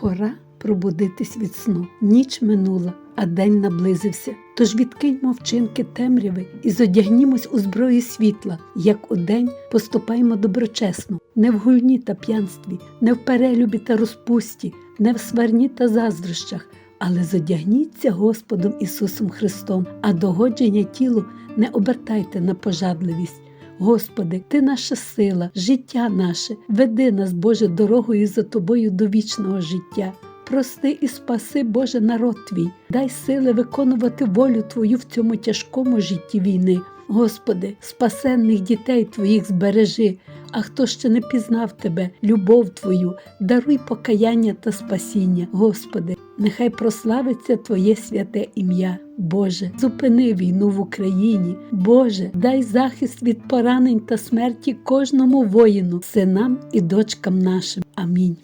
Пора пробудитись від сну. Ніч минула, а день наблизився. Тож відкиньмо вчинки темряви і зодягнімось у зброї світла, як удень поступаймо доброчесно, не в гульні та п'янстві, не в перелюбі та розпусті, не в сварні та заздрощах, але зодягніться Господом Ісусом Христом, а догодження тілу не обертайте на пожадливість. Господи, Ти наша сила, життя наше, веди нас, Боже, дорогою за Тобою до вічного життя. Прости і спаси, Боже, народ твій, дай сили виконувати волю Твою в цьому тяжкому житті війни. Господи, спасенних дітей Твоїх збережи, а хто ще не пізнав Тебе, любов Твою, даруй покаяння та спасіння, Господи, нехай прославиться Твоє святе ім'я. Боже, зупини війну в Україні. Боже, дай захист від поранень та смерті кожному воїну, синам і дочкам нашим. Амінь.